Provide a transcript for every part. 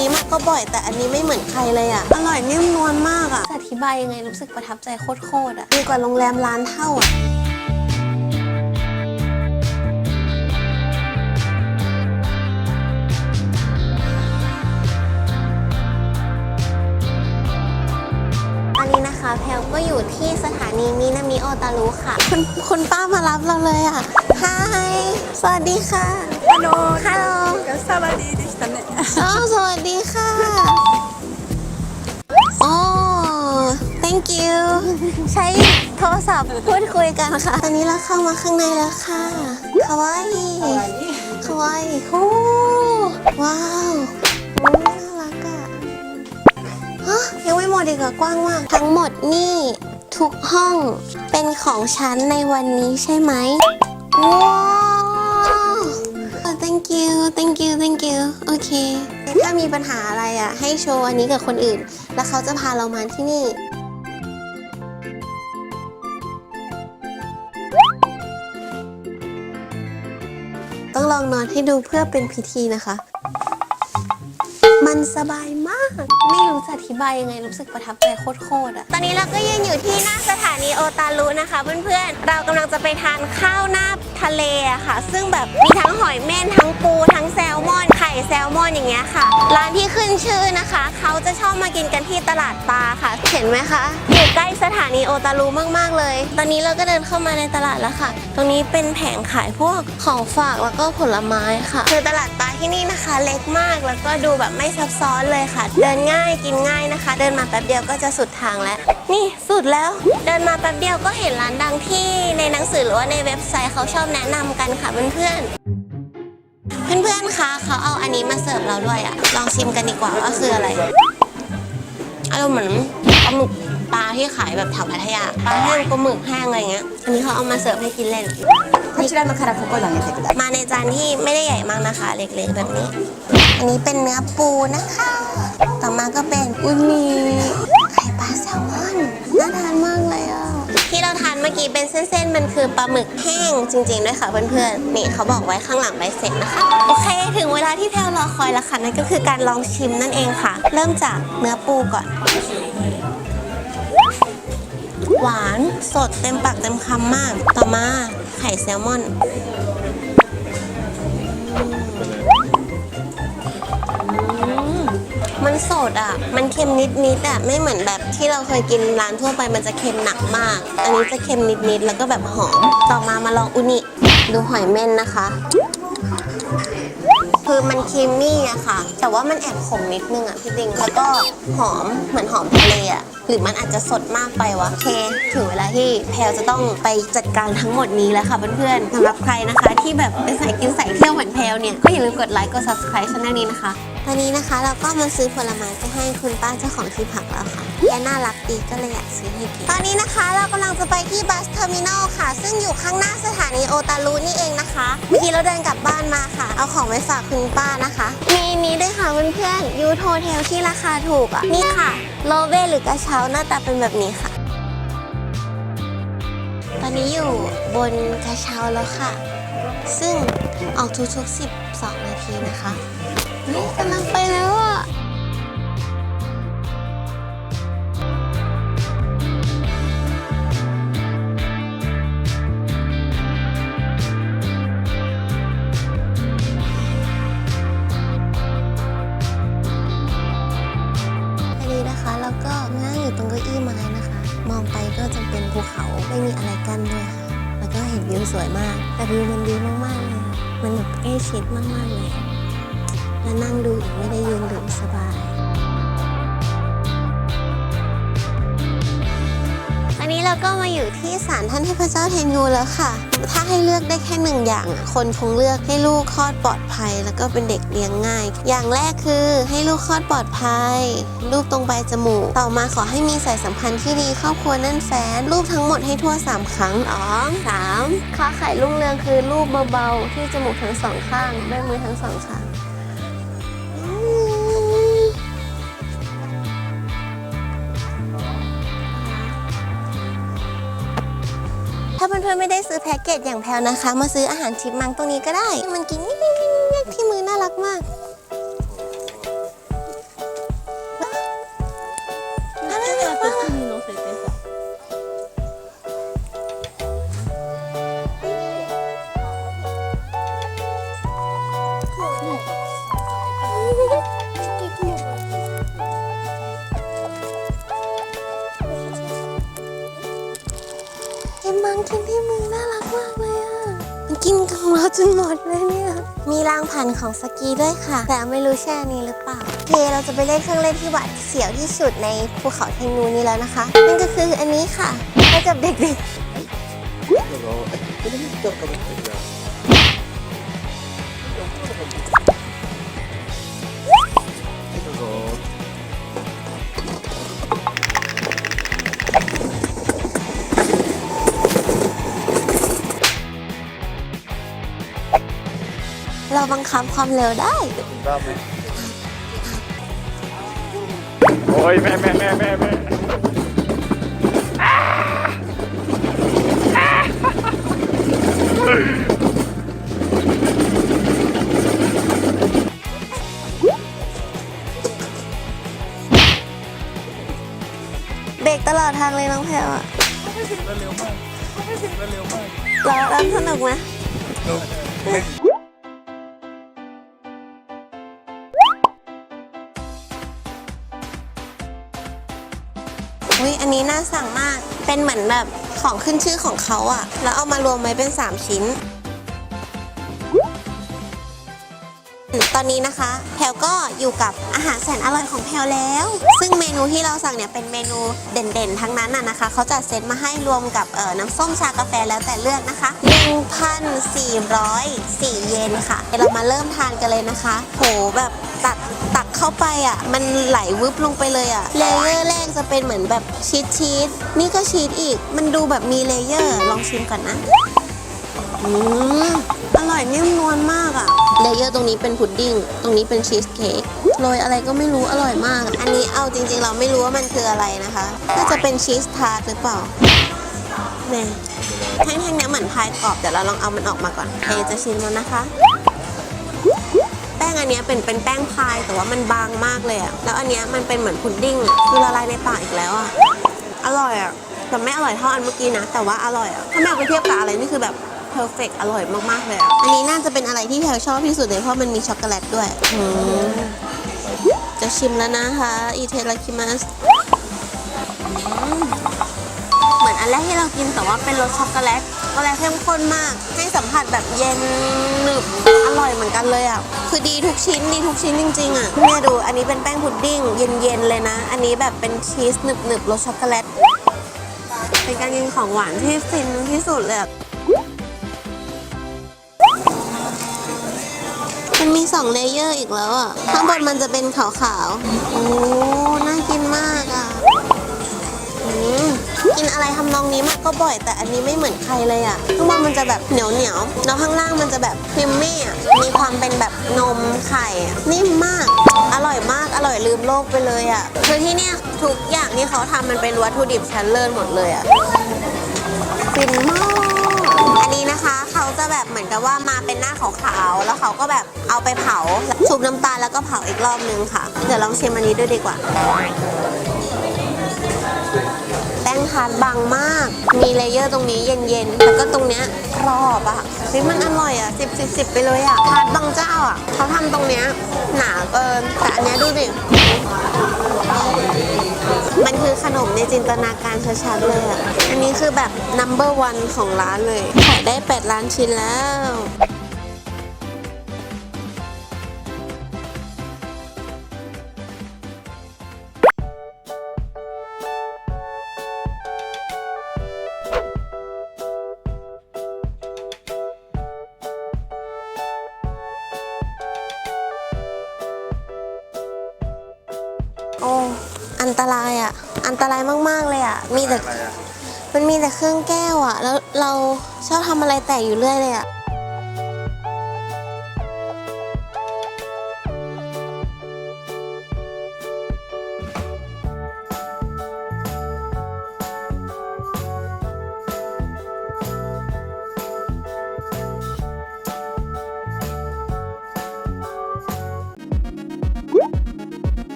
นี้มาก็บ่อย แต่อันนี้ไม่เหมือนใครเลยอะ อร่อยนิ่มนวลมากอะจะอธิบายยังไงรู้สึกประทับใจโคตรๆอะดีกว่าโรงแรมร้านเท่าอะตอนนี้นะคะแพลวก็อยู่ที่สถานีมินามิโอตารุค่ะ คุณคุณป้ามารับเราเลยอะ ฮายสวัสดีค่ะ あの ฮัลโหล サワディでしたね。 อ๋อสวัสดีค่ะอ๋อ thank you ใช้โทรศัพท์พูดคุยกันค่ะ ตอนนี้เราเข้ามาข้างในแล้วค่ะคาวาอิคาวาอิโอ้ว้าวโอ้น่ารักอ่ะฮะยังไม่หมดอีกเหรอกว้างมาก ทั้งหมดนี่ทุกห้องเป็นของฉันในวันนี้ใช่ไหม ว้าว thank you thank you thank you โอเค ถ้ามีปัญหาอะไรอะ ให้โชว์อันนี้กับคนอื่น แล้วเขาจะพาเรามาที่นี่ ต้องลองนอนให้ดูเพื่อเป็นพิธีนะคะ มันสบายมาก ไม่รู้จะอธิบายยังไงรู้สึกประทับใจโคตรๆอะตอนนี้เราก็ยืนอยู่ที่หน้าสถานีโอตารุนะคะ เพื่อนๆ เรากำลังจะไปทานข้าวหน้าทะเลอะค่ะ ซึ่งแบบมีทั้งหอยเม่นทั้งปู ทั้งแซลมอนไข่แซลมอนอย่างเงี้ยค่ะ ร้านที่ขึ้นชื่อนะคะ เขาจะชอบมากินกันที่ตลาดปลาค่ะ เห็นไหมคะอยู่ใกล้สถานีโอตารุมากๆเลย ตอนนี้เราก็เดินเข้ามาในตลาดแล้วค่ะ ตรงนี้เป็นแผงขายพวกของฝากแล้วก็ผลไม้ค่ะ คือตลาดปลาที่นี่นะคะ เล็กมากแล้วก็ดูแบบไม่ซับซ้อนเลยค่ะ เดินง่ายกินง่ายนะคะ เดินมาแป๊บเดียวก็จะสุดทางแล้ว นี่สุดแล้ว เดินมาแป๊บเดียวก็เห็นร้านดังที่ในหนังสือหรือว่าในเว็บไซต์เขาชอบแนะนำกันค่ะเพื่อนๆ เพื่อนๆ คะเขาเอาอันนี้มาเสิร์ฟเราด้วยอะลองชิมกันดีกว่าว่าคืออะไร อารมณ์เหมือนปลาหมึกปลาที่ขายแบบแถวพัทยา ปลาแห้งปลาหมึกแห้งอะไรเงี้ย อันนี้เขาเอามาเสิร์ฟให้กินเล่น こちらのからここ投げてください。 มาในจานที่ไม่ได้ใหญ่มากนะคะ เล็กๆแบบนี้ อันนี้เป็นเนื้อปูนะคะ ต่อมาก็เป็นอุนีไข่ปลาแซลมอน น่าทานมากเลย ล มื่อกี้เป็นเส้นๆ มันคือปลาหมึกแห้งจริงๆด้วยค่ะเพื่อนๆ นี่เขาบอกไว้ข้างหลังใบเสร็จนะคะ โอเค ถึงเวลาที่แพลวรอคอยแล้วค่ะ นั่นก็คือการลองชิมนั่นเองค่ะ เริ่มจากเนื้อปูก่อน หวานสดเต็มปากเต็มคำมาก ต่อมาไข่แซลมอน มันสดอะ มันเค็มนิดๆอะ ไม่เหมือนแบบที่เราเคยกินร้านทั่วไปมันจะเค็มหนักมาก อันนี้จะเค็มนิดๆแล้วก็แบบหอม ต่อมามาลองอุนิ ดูหอยเม่นนะคะ คือมันครีมมี่อะค่ะ แต่ว่ามันแอบขมนิดนึงอะพี่ติง แล้วก็หอมเหมือนหอมทะเลอะหรือมันอาจจะสดมากไปวะเค ถึงเวลาที่แพลวจะต้องไปจัดการทั้งหมดนี้แล้วค่ะเพื่อนๆสำหรับใครนะคะ ที่แบบเป็นสายกินสายเที่ยวเหมือนแพลวเนี่ยก็อย่าลืมกดไลค์กด subscribe ช่องนี้นะคะ ตอนนี้นะคะเราก็มาซื้อผลไม้ไปให้คุณป้าเจ้าของที่พักแล้วค่ะแกน่ารักดีก็เลยอยากซื้อให้กินตอนนี้นะคะ เรากำลังจะไปที่บัสเทอร์มินอลค่ะ ซึ่งอยู่ข้างหน้าสถานีโอตารุนี่เองนะคะเมื่อกี้เราเดินกลับบ้านมาค่ะ เอาของไปฝากคุณป้านะคะมีนี้ด้วยค่ะเพื่อนๆยูโทเทลที่ราคาถูกอะนี่ค่ะโลเวหรือกระเช้าหน้าตาเป็นแบบนี้ค่ะ ตอนนี้อยู่บนกระเช้าแล้วค่ะ ซึ่งออกทุกๆ 12นาทีนะคะนี่กำลังไปแล้วอะอันนี้นะคะแล้วก็นั่งอยู่ตรงเก้าอี้ไม้นะคะ มองไปก็จะเป็นภูเขาไม่มีอะไรกั้นด้วยค่ะ แล้วก็เห็นวิวสวยมาก แต่วิวมันดีมากๆเลย มันแบบใกล้ชิดมากๆเลย แล้วนั่งดูอีกไม่ได้ยืนดูสบาย เราก็มาอยู่ที่ศาลท่านเทพเจ้าเทนูแล้วค่ะ ถ้าให้เลือกได้แค่หนึ่งอย่างอะคนคงเลือกให้ลูกคลอดปลอดภัย แล้วก็เป็นเด็กเลี้ยงง่าย อย่างแรกคือให้ลูกคลอดปลอดภัย รูปตรงปลายจมูก ต่อมาขอให้มีสายสัมพันธ์ที่ดีครอบครัวแนั่นแฟน รูปทั้งหมดให้ทั่วสามครั้งอ๋อสามค้าขายรุ่งเรืองคือรูปเบาๆที่จมูกทั้งสองข้างด้วยมือทั้งสองข้าง ถ้าเพื่อนๆไม่ได้ซื้อแพ็กเกจอย่างแพลวนะคะ มาซื้ออาหารชิปมังตรงนี้ก็ได้ มันกินนิดๆที่มือน่ารักมาก กินของเราจนหมดเลยเนี่ย มีรางผ่านของสกีด้วยค่ะ แต่ไม่รู้ใช่อันนี้หรือเปล่าโอเคเราจะไปเล่นเครื่องเล่นที่หวาดเสียวที่สุดในภูเขาเทนูนี้แล้วนะคะ นั่นก็คืออันนี้ค่ะให้กับเด็กๆ บังคับความเร็วได้ รอบไหมโอ้ยแม่แม่แม่แม่แม่เบรกตลอดทางเลยน้องแพลวอะเร็วมากแล้วแล้วสนุกไหม อันนี้น่าสั่งมาก เป็นเหมือนแบบของขึ้นชื่อของเขาอะแล้วเอามารวมไว้เป็น 3 ชิ้น ตอนนี้นะคะแพลก็อยู่กับอาหารแสนอร่อยของแพลแล้ว ซึ่งเมนูที่เราสั่งเนี่ยเป็นเมนูเด่นๆ ทั้งนั้นน่ะนะคะ เขาจัดเซตมาให้รวมกับเอ่อน้ำส้มชากาแฟแล้วแต่เลือกนะคะ 1,404 เยนค่ะเดี๋ยวเรามาเริ่มทานกันเลยนะคะ โหแบบตัด เข้าไปอะ มันไหลวึบลงไปเลยอะ เลเยอร์แรกจะเป็นเหมือนแบบชีสชีสนี่ก็ชีสอีก มันดูแบบมีเลเยอร์ ลองชิมก่อนนะ อืม อร่อยนิ่มนวลมากอะ เลเยอร์ตรงนี้เป็นพุดดิ้ง ตรงนี้เป็นชีสเค้ก โรยอะไรก็ไม่รู้อร่อยมาก อันนี้เอาจริง ๆ เราไม่รู้ว่ามันคืออะไรนะคะ น่าจะเป็นชีสทาร์ตหรือเปล่าเนี่ยแท่งๆเนี้ยเหมือนพายกรอบ เดี๋ยวเราลองเอามันออกมาก่อนเทจะชิมแล้วนะคะ แป้งอันนี้เป็นเป็นแป้งพายแต่ว่ามันบางมากเลยอะแล้วอันเนี้ยมันเป็นเหมือนพุดดิ้งคือละลายในปากอีกแล้วอะอร่อยอะแต่ไม่อร่อยเท่าอันเมื่อกี้นะ แต่ว่าอร่อยอะถ้าแม่เอาไปเทียบกับอะไรนี่คือแบบเพอร์เฟกอร่อยมากๆเลยอะอันนี้น่าจะเป็นอะไรที่แพลชอบที่สุดเลยเพราะมันมีช็อกโกแลตด้วยจะชิมแล้วนะคะอีเทราคิมัสเหมือนอันแรกที่เรากินแต่ว่าเป็นรสช็อกโกแลต โกแลตเข้มข้นมาก ให้สัมผัสแบบเย็นหนึบอร่อยเหมือนกันเลยอะ คือดีทุกชิ้นดีทุกชิ้นจริง ๆ อะเนี่ยดูอันนี้เป็นแป้งพุดดิ้งเย็นๆเลยนะ อันนี้แบบเป็นชีสหนึบๆรสช็อกโกแลต เป็นการกินของหวานที่ฟินที่สุดเลยมันมีสองเลเยอร์อีกแล้วอะ ข้างบนมันจะเป็นขาวๆ โอ้ น่ากินมากอะ กินอะไรทำนองนี้มากก็บ่อย แต่อันนี้ไม่เหมือนใครเลยอะข้างบนมันจะแบบเหนียวเหนียวแล้วข้างล่างมันจะแบบครีมมี่อะมีความเป็นแบบนมไข่อะนิ่มมาก อร่อยมากอร่อยลืมโลกไปเลยอะคือที่เนี่ยทุกอย่างที่เขาทำมันเป็นวัตถุดิบชั้นเลิศหมดเลยอะฟินมากอันนี้นะคะเขาจะแบบเหมือนกับว่ามาเป็นหน้าขาวๆแล้วเขาก็แบบเอาไปเผาชุบน้ำตาลแล้วก็เผาอีกรอบนึงค่ะ เดี๋ยวลองชิมอันนี้ด้วยดีกว่า แป้งทาร์ตบางมาก มีเลเยอร์ตรงนี้เย็นๆ แล้วก็ตรงเนี้ยกรอบอะเฮ้ยมันอร่อยอะสิบสิบสิบไปเลยอะทาร์ตบางเจ้าอะเขาทำตรงเนี้ยหนาเกินแต่อันเนี้ยดูดิมันคือขนมในจินตนาการชัดๆเลยอะ อันนี้คือแบบ number one ของร้านเลยขายได้ 8 ล้านชิ้นแล้ว อ้อันตรายอะ อันตรายมากๆเลยอะ มีแต่อะไรอะมันมีแต่เครื่องแก้วอะ แล้วเราชอบทำอะไรแตกอยู่เรื่อยเลยอะ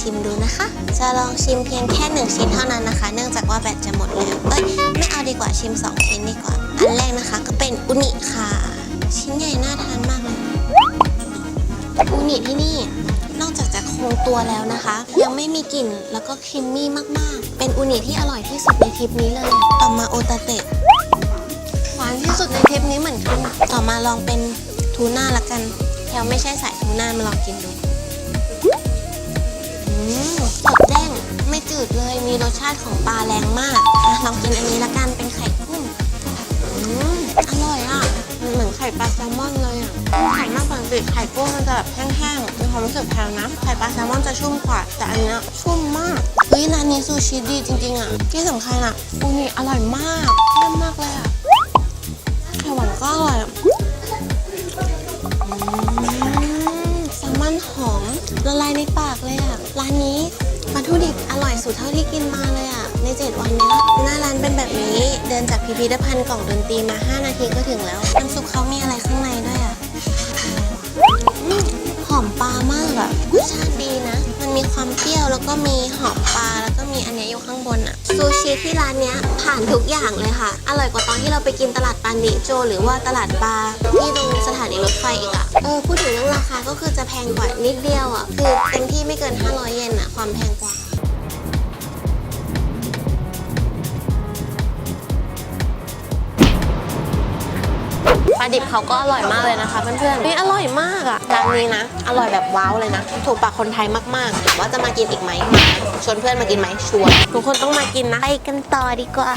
ชิมดูนะคะ จะลองชิมเพียงแค่หนึ่งชิ้นเท่านั้นนะคะ เนื่องจากว่าแบตจะหมดแล้ว เอ้ย ไม่เอาดีกว่าชิม 2 ชิ้นดีกว่า อันแรกนะคะก็เป็นอุนิค่ะ ชิ้นใหญ่น่าทานมากเลยอูนิที่นี่นอกจากจะคงตัวแล้วนะคะ ยังไม่มีกลิ่นแล้วก็ครีมมี่มากๆ เป็นอูนิที่อร่อยที่สุดในทริปนี้เลย ต่อมาโอตาเตะหวานที่สุดในทริปนี้เหมือนกัน ต่อมาลองเป็นทูน่าละกันแถวไม่ใช่สายทูน่ามาลองกินดู สดแดงไม่จืดเลย มีรสชาติของปลาแรงมากอะลองกินอันนี้ละกัน เป็นไข่กุ้งอืมอร่อยอะมันเหมือนไข่ปลาแซลมอนเลยอะ ไข่มากปกติไข่กุ้งมันจะแบบแห้งๆ มีความรู้สึกแพงนะ ไข่ปลาแซลมอนจะชุ่มกว่า แต่อันเนี้ยชุ่มมาก เฮ้ยร้านนี้ซูชิดีจริงๆอะ ที่สำคัญอะอูนิอร่อยมากเยี่ยมมากเลยอะไข่หวานก็อร่อยแซลมอนหอมละลายในป ร่อยสุดเท่าที่กินมาเลยอะ ใน 7 วันนี้หน้าร้านเป็นแบบนี้ เดินจากพิพิธภัณฑ์กล่องดนตรีมา 5 นาทีก็ถึงแล้ว น้ำซุปเขามีอะไรข้างในด้วยอะหอมปลามากอะรสชาติดีนะ มันมีความเปรี้ยวแล้วก็มีหอมปลาแล้วก็มีอันนี้อยู่ข้างบนอะซูชิที่ร้านเนี้ยผ่านทุกอย่างเลยค่ะ อร่อยกว่าตอนที่เราไปกินตลาดปานิโจ หรือว่าตลาดปลาที่ตรงสถานีรถไฟอีกอะเออพูดถึงเรื่องราคาก็คือจะแพงกว่านิดเดียวอะคือเต็มที่ไม่เกิน 500 เยนอะความแพงกว่า ดิบเขาก็อร่อยมากเลยนะคะเพื่อนๆนี่อร่อยมากอะร้านนี้นะ อร่อยแบบว้าวเลยนะ ถูกปากคนไทยมากๆถามว่าจะมากินอีกไหมมาชวนเพื่อนมากินไหมชวนทุกคนต้องมากินนะไปกันต่อดีกว่า